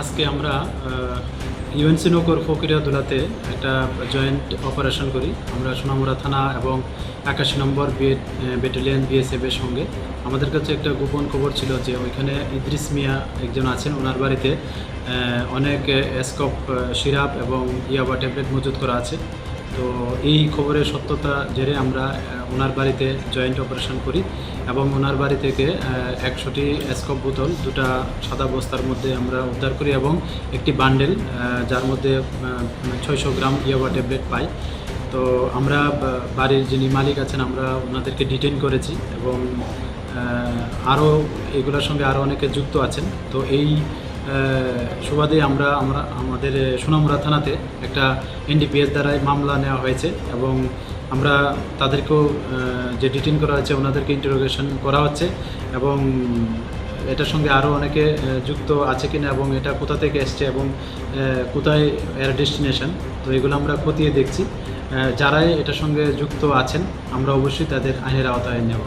আজকে আমরা ইউএনসি নগর ফকিরিয়া দুলাতে একটা জয়েন্ট অপারেশন করি। আমরা সোনামুড়া থানা এবং একাশি নম্বর ব্যাটালিয়ান বিএসএফের সঙ্গে। আমাদের কাছে একটা গোপন খবর ছিল যে ওইখানে ইদ্রিস মিয়া একজন আছেন, ওনার বাড়িতে অনেক এসকপ সিরাপ এবং ইয়াবা ট্যাবলেট মজুত করা আছে। তো এই খবরের সত্যতা জেরে আমরা ওনার বাড়িতে জয়েন্ট অপারেশন করি এবং ওনার বাড়ি থেকে একশোটি স্কপ বোতল, দুটা সাদা বস্তার মধ্যে আমরা উদ্ধার করি এবং একটি বান্ডেল যার মধ্যে ছয়শো গ্রাম ইয়াবা ট্যাবলেট পাই। তো আমরা বাড়ির যিনি মালিক আছেন, আমরা ওনাদেরকে ডিটেন করেছি এবং আরও এগুলোর সঙ্গে আরও অনেকে যুক্ত আছেন। তো এই সুবাদে আমরা আমরা, আমাদের সোনামুড়া থানাতে একটা এনডিপিএস দ্বারাই মামলা নেওয়া হয়েছে এবং আমরা তাদেরকেও যে ডিটেইন করা হয়েছে ওনাদেরকে ইন্টারোগেশন করা হচ্ছে এবং এটার সঙ্গে আরও অনেকে যুক্ত আছে কিনা এবং এটা কোথা থেকে এসছে এবং কোথায় এর ডেস্টিনেশন তো এগুলো আমরা খতিয়ে দেখছি। যারাই এটার সঙ্গে যুক্ত আছেন, আমরা অবশ্যই তাদের আইনের আওতায় নেব।